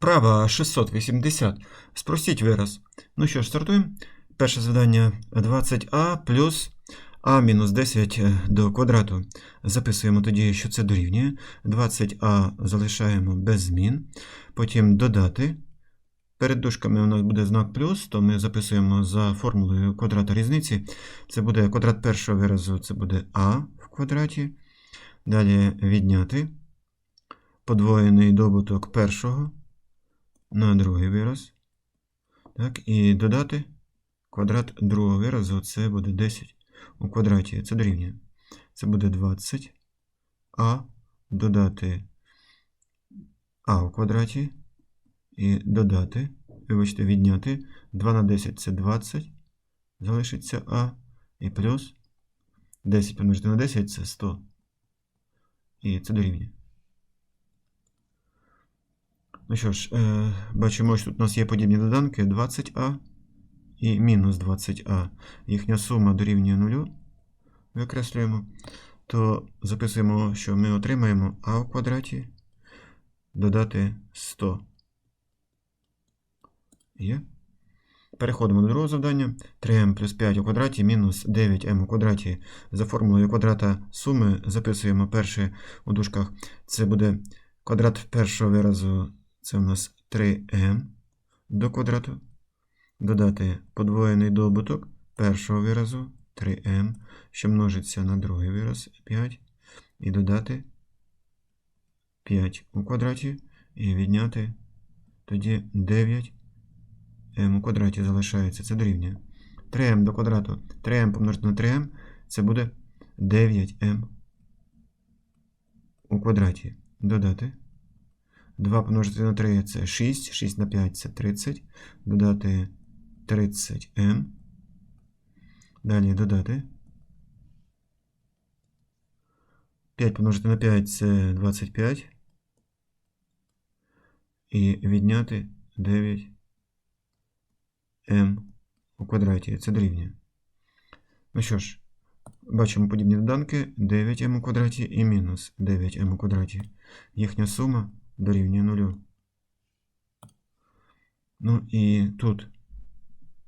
Вправа 680. Спростіть вираз. Ну що ж, стартуємо. Перше завдання 20а плюс а мінус 10 до квадрату. Записуємо тоді, що це дорівнює. 20а залишаємо без змін. Потім додати. Перед дужками у нас буде знак плюс, то ми записуємо за формулою квадрата різниці. Це буде квадрат першого виразу, це буде а в квадраті. Далі відняти подвоєний добуток першого на другий вираз. Так, і додати квадрат другого виразу, це буде 10 у квадраті. Це дорівнює. Це буде 20, а додати а у квадраті. І додати, вибачте, відняти 2 на 10 це 20, залишиться а, і плюс 10 помножити на 10 це 100. І це дорівнює. Ну що ж, е, бачимо, що тут у нас є подібні доданки 20а і мінус 20а. Їхня сума дорівнює 0. Викреслюємо. То записуємо, що ми отримаємо а в квадраті додати 100. Є. Переходимо до другого завдання. 3m плюс 5 у квадраті мінус 9m у квадраті. За формулою квадрата суми записуємо перше у дужках. Це буде квадрат першого виразу, це у нас 3m до квадрату. Додати подвоєний добуток першого виразу 3m, що множиться на другий вираз 5. І додати 5 у квадраті. І відняти тоді 9 m у квадраті залишається, це дорівнює. 3m до квадрату. 3m помножити на 3m, це буде 9m у квадраті. Додати. 2 помножити на 3 це 6, 6 на 5 це 30. Додати 30m. Далі додати. 5 помножити на 5 це 25. І відняти 9 m у квадраті. Це дорівнює. Ну що ж, бачимо подібні доданки 9m у квадраті і мінус 9m у квадраті. Їхня сума дорівнює 0. Ну і тут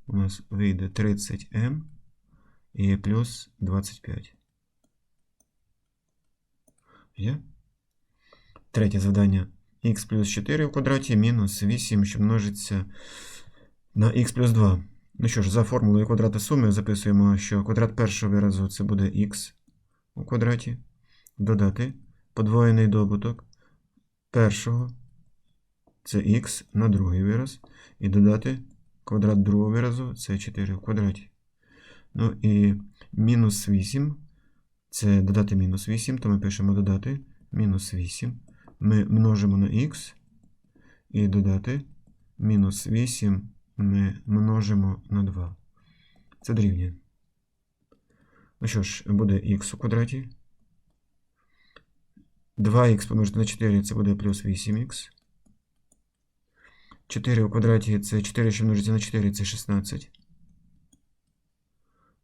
у нас вийде 30m і плюс 25. Є? Третє завдання. х плюс 4 в квадраті мінус 8, що множиться на х плюс 2. Ну що ж, за формулою квадрата суми записуємо, що квадрат першого виразу це буде х у квадраті. Додати подвоєний добуток першого це х на другий вираз. І додати квадрат другого виразу це 4 в квадраті. Ну і мінус 8. Це додати мінус 8, то ми пишемо додати мінус 8. Ми множимо на х і додати мінус 8 ми множимо на 2. Це дорівнює. Ну що ж, буде х у квадраті. 2х помножити на 4 це буде плюс 8х. 4 у квадраті це 4, що множиться на 4, це 16.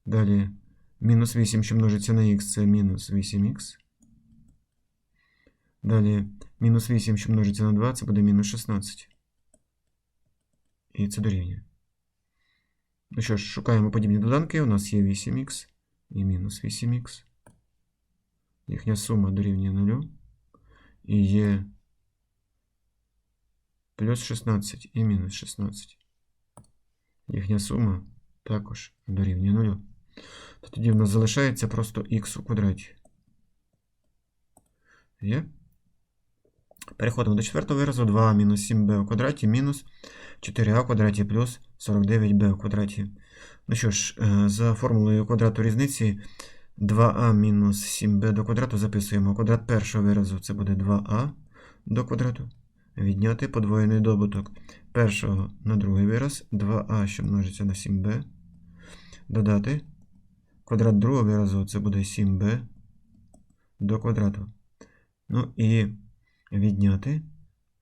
Далі мінус 8, що множиться на х, це мінус 8х. Далі мінус 8, що множиться на 2, це буде мінус 16. І це дорівнює. Ну що ж, шукаємо подібні доданки. У нас є 8х і мінус 8х. Їхня сума дорівнює 0. І є плюс 16 і мінус 16. Їхня сума також дорівнює 0. Тоді в нас залишається просто х у квадраті. Є? Переходимо до четвертого виразу. 2 мінус 7b у квадраті мінус 4а у квадраті плюс 49b у квадраті. Ну що ж, за формулою квадрату різниці 2а мінус 7b до квадрату записуємо. Квадрат першого виразу це буде 2а до квадрату. Відняти подвоєний добуток першого на другий вираз 2а, що множиться на 7b. Додати квадрат другого виразу це буде 7b до квадрату. Ну і відняти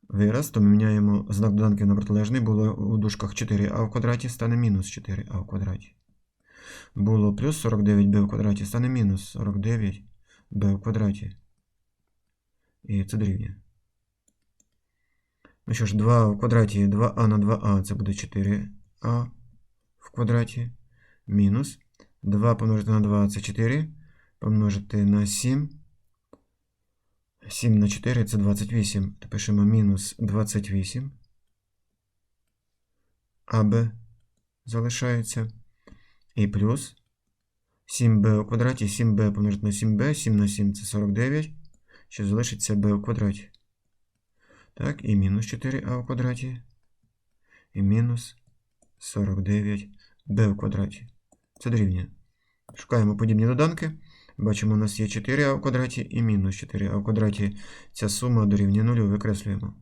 вираз, то ми міняємо знак доданків на протилежний. Було у дужках 4а в квадраті, стане мінус 4а в квадраті. Було плюс 49b в квадраті, стане мінус 49b в квадраті. І це дорівнює. Ну що ж, 2 в квадраті 2а на 2а це буде 4а в квадраті. Мінус 2 помножити на 2 це 4. Помножити на 7. 7 на 4 це 28. То пишемо мінус 28. АБ залишається. І плюс 7b у квадраті, 7b помножити на 7b, 7 на 7 це 49, що залишиться b у квадраті. Так, і мінус 4а у квадраті, і мінус 49b у квадраті. Це дорівнює. Шукаємо подібні доданки. Бачимо, у нас є 4а у квадраті і мінус 4а у квадраті. Ця сума дорівнює 0, викреслюємо.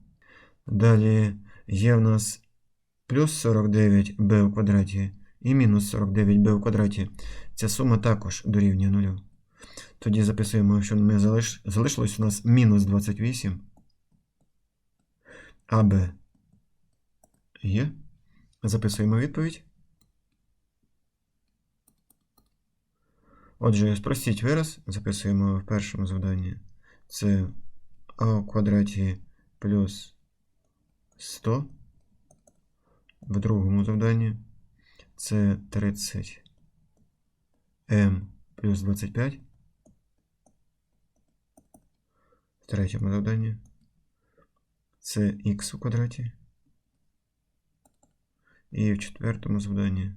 Далі є в нас плюс 49b у квадраті і мінус 49b у квадраті. Ця сума також дорівнює 0. Тоді записуємо, що ми залиш... залишилось у нас мінус 28. АБ є. Записуємо відповідь. Отже, спростіть вираз. Записуємо в першому завданні. Це а у квадраті плюс 100. В другому завданні це 30 m плюс 25. В третьому завданні це х у квадраті. І в четвертому завданні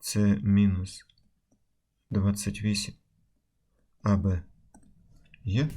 це мінус 28 АБ. Є?